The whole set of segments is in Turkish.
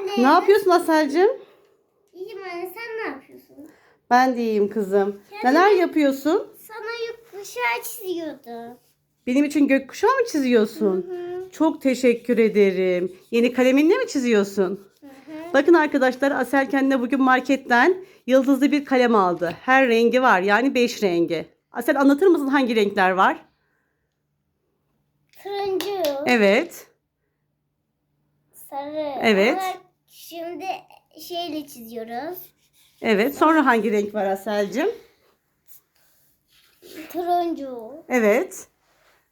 Anne. Ne yapıyorsun Aselcim? İyiyim anne sen ne yapıyorsun? Ben de iyiyim kızım. Neler yapıyorsun? Sana yokuşağı çiziyordu. Benim için gökkuşağı mı çiziyorsun? Hı Çok teşekkür ederim. Yeni kaleminle mi çiziyorsun? hı. hı. Bakın arkadaşlar Asel kendine bugün marketten yıldızlı bir kalem aldı. Her rengi var yani 5 rengi. Asel anlatır mısın hangi renkler var? Turuncu. Evet. Sarı. Evet. Ama şimdi şeyle çiziyoruz. Evet. Sonra hangi renk var Aselcim? Turuncu. Evet.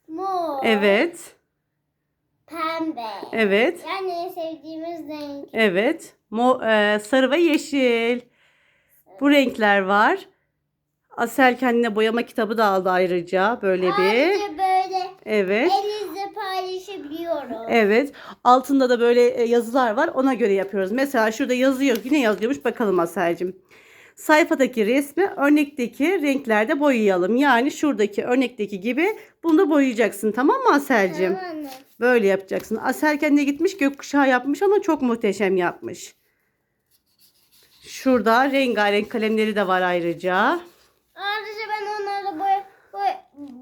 Mor. Evet. Pembe. Evet. Yani en sevdiğimiz renk. Evet. Mo e, sarı ve yeşil. Bu renkler var. Asel kendine boyama kitabı da aldı ayrıca. Böyle bir. Ayrıca böyle Evet. elinizle paylaşabiliyoruz. Evet. Altında da böyle e, yazılar var. Ona göre yapıyoruz. Mesela şurada yazıyor. Yine yazıyormuş. Bakalım Asel'cim. Sayfadaki resmi örnekteki renklerde boyayalım. Yani şuradaki örnekteki gibi bunu da boyayacaksın. Tamam mı Asel'cim? Tamam anne. Böyle yapacaksın. Asel kendine gitmiş gökkuşağı yapmış ama çok muhteşem yapmış. Şurada rengarenk kalemleri de var ayrıca. Ayrıca ben onları boy, boy,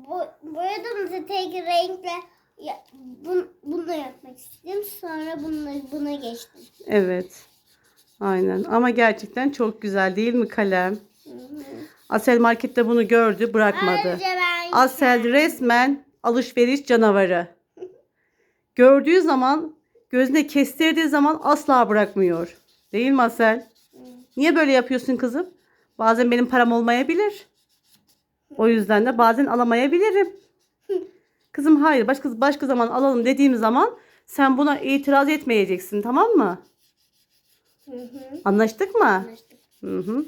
boy, boyadım tek renkle ya, bun, bunu yapmak istedim. Sonra bununla, buna geçtim. Evet. Aynen. Ama gerçekten çok güzel değil mi kalem? Hı hı. Asel markette bunu gördü, bırakmadı. Asel resmen alışveriş canavarı. Gördüğü zaman, gözüne kestirdiği zaman asla bırakmıyor. Değil mi Asel? Niye böyle yapıyorsun kızım? Bazen benim param olmayabilir. O yüzden de bazen alamayabilirim. Kızım hayır başka başka zaman alalım dediğim zaman sen buna itiraz etmeyeceksin tamam mı? Hı hı. Anlaştık mı? Anlaştık. Hı hı.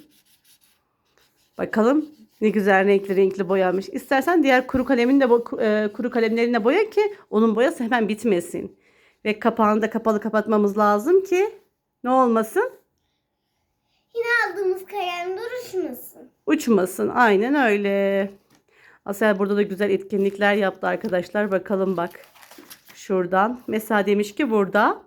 Bakalım ne güzel renkli renkli boyamış. İstersen diğer kuru kalemin de e, kuru kalemlerine boya ki onun boyası hemen bitmesin. Ve kapağını da kapalı kapatmamız lazım ki ne olmasın? Yine aldığımız kalem duruşmasın. Uçmasın. Aynen öyle. Asel burada da güzel etkinlikler yaptı arkadaşlar. Bakalım bak. Şuradan. Mesela demiş ki burada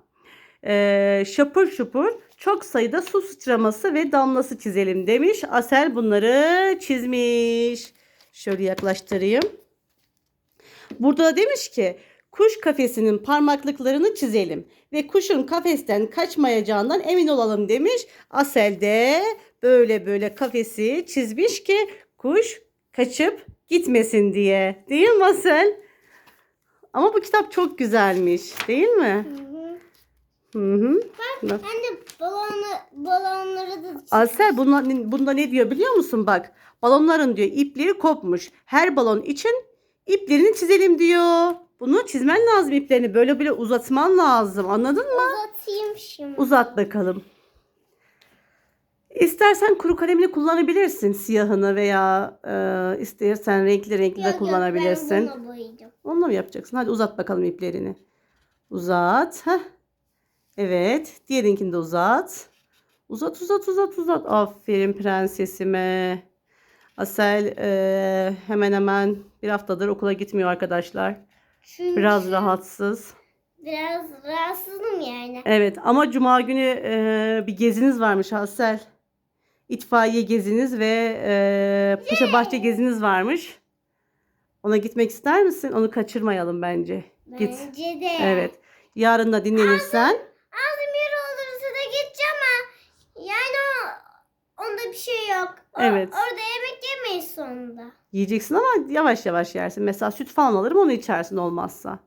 eee şapur şupur çok sayıda su sıçraması ve damlası çizelim demiş. Asel bunları çizmiş. Şöyle yaklaştırayım. Burada da demiş ki kuş kafesinin parmaklıklarını çizelim ve kuşun kafesten kaçmayacağından emin olalım demiş. Asel de böyle böyle kafesi çizmiş ki kuş kaçıp gitmesin diye. Değil mi Asel? Ama bu kitap çok güzelmiş. Değil mi? Hı hı. Hı hı. Bak. Anne balonu, balonları da. Asel bunda, bunda ne diyor biliyor musun? Bak balonların diyor ipleri kopmuş. Her balon için iplerini çizelim diyor. Bunu çizmen lazım iplerini. Böyle böyle uzatman lazım. Anladın mı? Uzatayım şimdi. Uzat bakalım. İstersen kuru kalemini kullanabilirsin. Siyahını veya e, istersen renkli renkli de kullanabilirsin. Ben bununla boyayacağım. Onunla mı yapacaksın? Hadi uzat bakalım iplerini. Uzat. Heh. Evet. Diğerinkini de uzat. Uzat uzat uzat uzat. Aferin prensesime. Asel e, hemen hemen bir haftadır okula gitmiyor arkadaşlar. Çünkü Biraz rahatsız. Biraz rahatsızım yani. Evet ama cuma günü e, bir geziniz varmış Asel. İtfaiye geziniz ve e, Paşa Bahçe geziniz varmış. Ona gitmek ister misin? Onu kaçırmayalım bence. Git. Bence de. Evet. Yarın da dinlenirsen. Ağzım yer olursa da gideceğim ama yani o, onda bir şey yok. O- Evet. Orada yemek yemeyiz sonunda. Yiyeceksin ama yavaş yavaş yersin. Mesela süt falan alırım onu içersin olmazsa.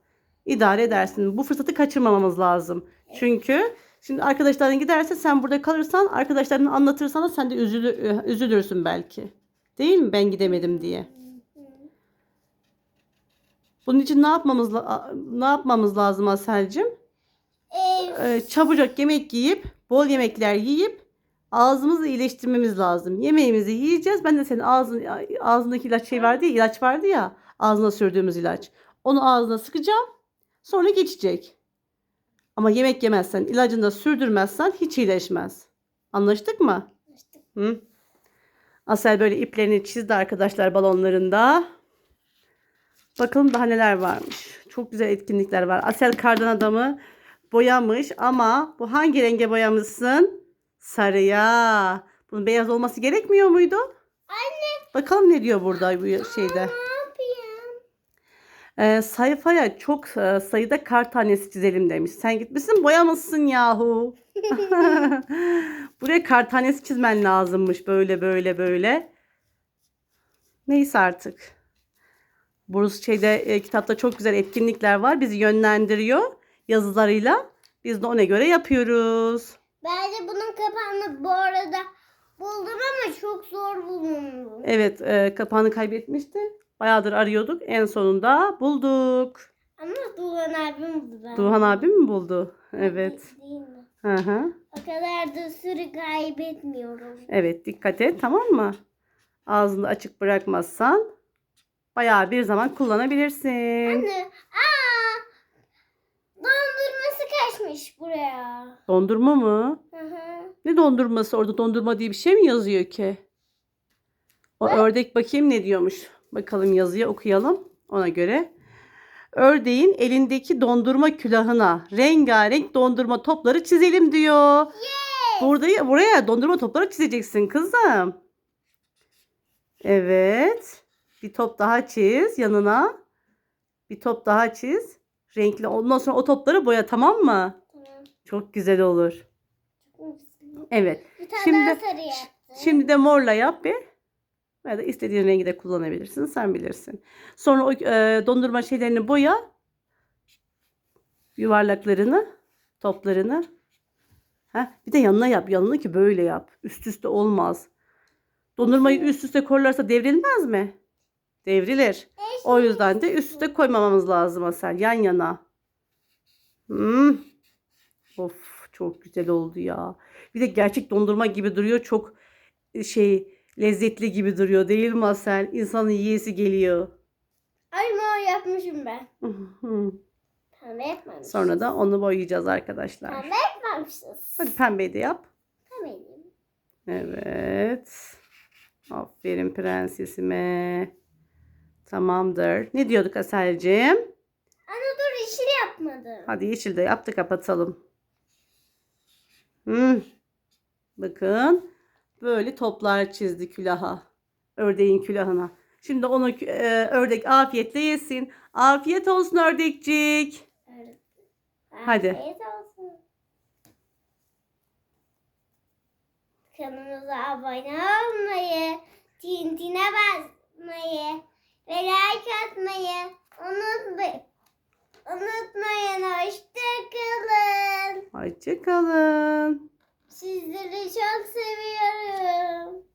İdare edersin. Bu fırsatı kaçırmamamız lazım. Çünkü şimdi arkadaşların giderse sen burada kalırsan arkadaşlarına anlatırsan da sen de üzülü, üzülürsün belki. Değil mi ben gidemedim diye. Bunun için ne yapmamız ne yapmamız lazım Aselcim? Ee, çabucak yemek yiyip bol yemekler yiyip ağzımızı iyileştirmemiz lazım. Yemeğimizi yiyeceğiz. Ben de senin ağzın ağzındaki ilaç şey vardı ya, ilaç vardı ya, ağzına sürdüğümüz ilaç. Onu ağzına sıkacağım. Sonra geçecek. Ama yemek yemezsen, ilacını da sürdürmezsen hiç iyileşmez. Anlaştık mı? Anlaştık. Hı? Asel böyle iplerini çizdi arkadaşlar balonlarında. Bakalım daha neler varmış. Çok güzel etkinlikler var. Asel kardan adamı boyamış ama bu hangi renge boyamışsın? Sarıya. Bunun beyaz olması gerekmiyor muydu? Anne Bakalım ne diyor burada bu şeyde. ne yapayım? Ee, sayfaya çok e, sayıda kar tanesi çizelim demiş. Sen gitmişsin boyamışsın yahu. Buraya kar tanesi çizmen lazımmış böyle böyle böyle. Neyse artık. Burası şeyde e, kitapta çok güzel etkinlikler var. Bizi yönlendiriyor yazılarıyla. Biz de ona göre yapıyoruz. Bence bunun kapağını bu arada buldum ama çok zor bulundum. Evet, e, kapağını kaybetmişti. Bayağıdır arıyorduk. En sonunda bulduk. Ama Duhan abim buldu. Duhan abi mi buldu? Evet. Değil mi? Hı hı. O kadar da süre kaybetmiyorum. Evet, dikkat et tamam mı? Ağzını açık bırakmazsan bayağı bir zaman kullanabilirsin. Anne, aa, dondurması kaçmış buraya. Dondurma mı? Hı hı. Ne dondurması? Orada dondurma diye bir şey mi yazıyor ki? O ördek bakayım ne diyormuş. Bakalım yazıya okuyalım ona göre. Ördeğin elindeki dondurma külahına rengarenk dondurma topları çizelim diyor. Burada buraya dondurma topları çizeceksin kızım. Evet. Bir top daha çiz yanına. Bir top daha çiz. Renkli. Ondan sonra o topları boya tamam mı? Tamam. Çok güzel olur. Evet. Bir tane Şimdi- daha sarı yaptım. Şimdi de morla yap bir. Ya da istediğin rengi de kullanabilirsin. Sen bilirsin. Sonra o e, dondurma şeylerini boya. Yuvarlaklarını, toplarını. Ha, bir de yanına yap. Yanına ki böyle yap. Üst üste olmaz. Dondurmayı üst üste koyarlarsa devrilmez mi? Devrilir. O yüzden de üst üste koymamamız lazım Asel. Yan yana. Hmm. Of çok güzel oldu ya. Bir de gerçek dondurma gibi duruyor. Çok e, şey lezzetli gibi duruyor değil mi Asel? İnsanın yiyesi geliyor. Ay mor yapmışım ben. Pembe yapmamışız. Sonra da onu boyayacağız arkadaşlar. Pembe yapmamışız. Hadi pembeyi de yap. Pembeyim. Evet. Aferin prensesime. Tamamdır. Ne diyorduk Asel'cim? Ana dur yeşil yapmadım. Hadi yeşil de yaptı kapatalım. Hmm. Bakın. Böyle toplar çizdi külaha. Ördeğin külahına. Şimdi onu e, ördek afiyetle yesin. Afiyet olsun ördekcik. Evet. Hadi. Afiyet olsun. Kanalımıza abone olmayı, tintine basmayı ve like atmayı unutmayın. Unutmayın. Hoşçakalın. Hoşçakalın. Sizleri çok seviyorum.